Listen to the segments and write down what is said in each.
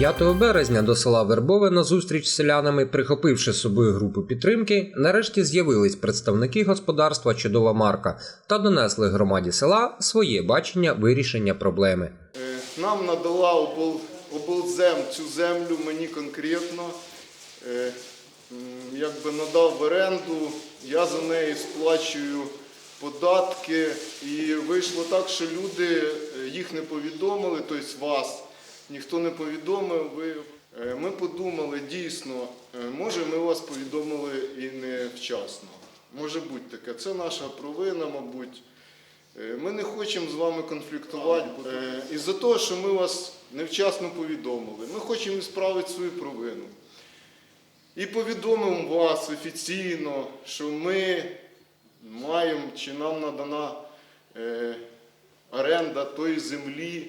5 березня до села Вербове на зустріч з селянами, прихопивши з собою групу підтримки, нарешті з'явились представники господарства Чудова Марка та донесли громаді села своє бачення вирішення проблеми. Е, Нам надала обл... облзем цю землю, мені конкретно. Е, Якби надав в оренду, я за неї сплачую податки. І вийшло так, що люди е, їх не повідомили, тобто вас ніхто не повідомив. Ви... Е, Ми подумали, дійсно, е, може ми вас повідомили і не вчасно. Може бути таке. Це наша провина, мабуть. Е, Ми не хочемо з вами конфліктувати із-за того, що ми вас невчасно повідомили. Ми хочемо справити свою провину. І повідомимо вас офіційно, що ми маємо чи нам надана оренда тої землі,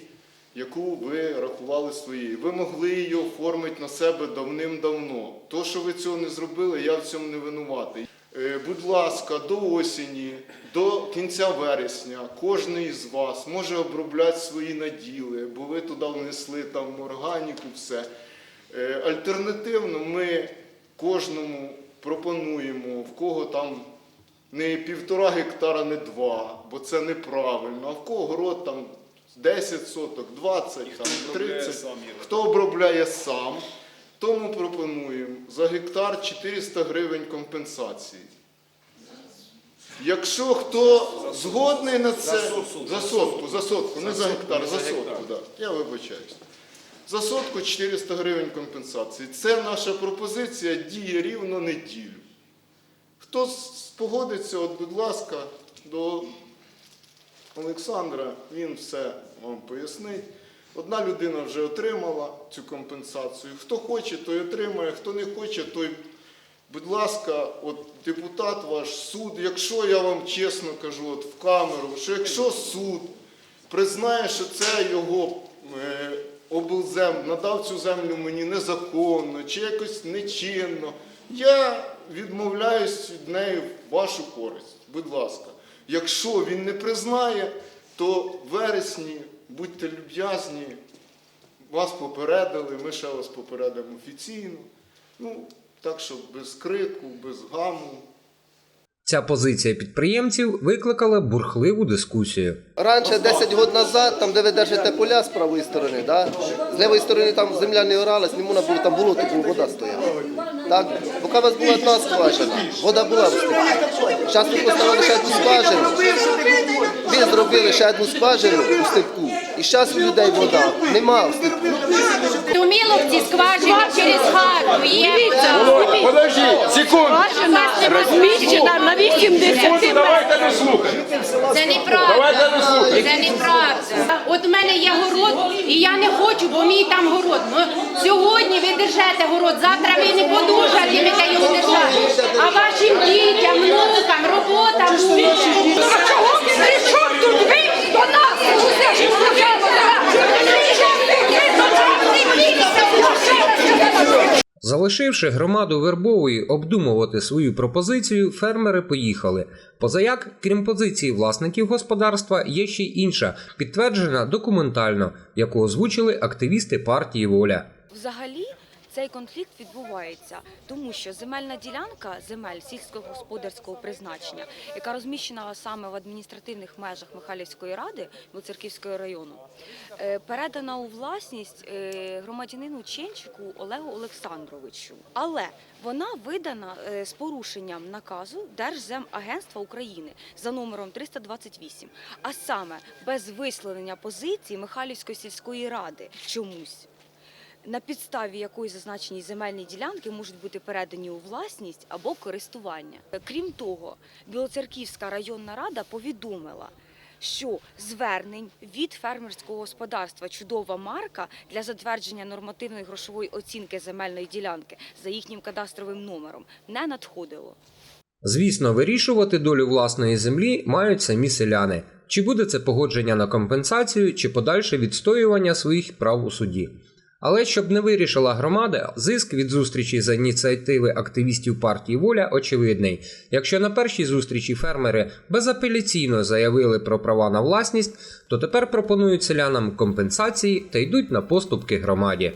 яку ви рахували своєю. Ви могли її оформити на себе давним-давно. То, що ви цього не зробили, я в цьому не винуватий. Е, Будь ласка, до осені, до кінця вересня, кожен із вас може обробляти свої наділи, бо ви туди внесли там органіку, все. Е, Альтернативно, ми кожному пропонуємо, в кого там не півтора гектара, не два, бо це неправильно, а в кого город там 10 соток, 20, там, 30, хто обробляє сам, тому пропонуємо за гектар 400 гривень компенсації. Якщо хто згодний на це, за сотку, за сотку, не за гектар, за сотку, да. я вибачаюсь. За сотку 400 гривень компенсації. Це наша пропозиція діє рівно неділю. Хто погодиться, от, будь ласка, до Олександра, він все вам пояснить. Одна людина вже отримала цю компенсацію. Хто хоче, той отримає, хто не хоче, той, будь ласка, от депутат ваш, суд, якщо я вам чесно кажу, от в камеру, що якщо суд признає, що це його е, облзем надав цю землю мені незаконно чи якось нечинно, я відмовляюсь від неї в вашу користь. Будь ласка. Якщо він не признає, то вересні будьте люб'язні, вас попередили, ми ще вас попередимо офіційно. Ну, так що без крику, без гаму. Ця позиція підприємців викликала бурхливу дискусію. Раніше, 10 років назад, там, де ви держите поля з правої сторони, да? з лівої сторони там земля не оралась, не можна було, там було, вода стояла. Так? Поки у вас була одна скважина, вода була в. Зараз ви поставили ще одну скважину, ви зробили ще одну скважину у степку, і зараз у людей вода нема в степку. У Міловці скважина через хату є. Подожди, секунду. Розміщена на 80 Секунду, давайте не слухати. Це неправда. Давайте не слухати. Це неправда. От у мене є город, і я не хочу, бо мій там город. Ну, сьогодні ви держите город, завтра ви не подужаєте, його держати. А Залишивши громаду Вербової обдумувати свою пропозицію, фермери поїхали. Позаяк, крім позиції власників господарства, є ще й інша, підтверджена документально, яку озвучили активісти партії Воля. Взагалі цей конфлікт відбувається, тому що земельна ділянка земель сільськогосподарського призначення, яка розміщена саме в адміністративних межах Михайлівської ради Білоцерківського району, е, передана у власність е, громадянину Ченчику Олегу Олександровичу. Але вона видана е, з порушенням наказу Держземагентства України за номером 328, а саме без висловлення позиції Михайлівської сільської ради чомусь на підставі якої зазначені земельні ділянки можуть бути передані у власність або користування. Крім того, Білоцерківська районна рада повідомила, що звернень від фермерського господарства чудова марка для затвердження нормативної грошової оцінки земельної ділянки за їхнім кадастровим номером не надходило. Звісно, вирішувати долю власної землі мають самі селяни. Чи буде це погодження на компенсацію, чи подальше відстоювання своїх прав у суді. Але щоб не вирішила громада, зиск від зустрічі за ініціативи активістів партії Воля очевидний. Якщо на першій зустрічі фермери безапеляційно заявили про права на власність, то тепер пропонують селянам компенсації та йдуть на поступки громаді.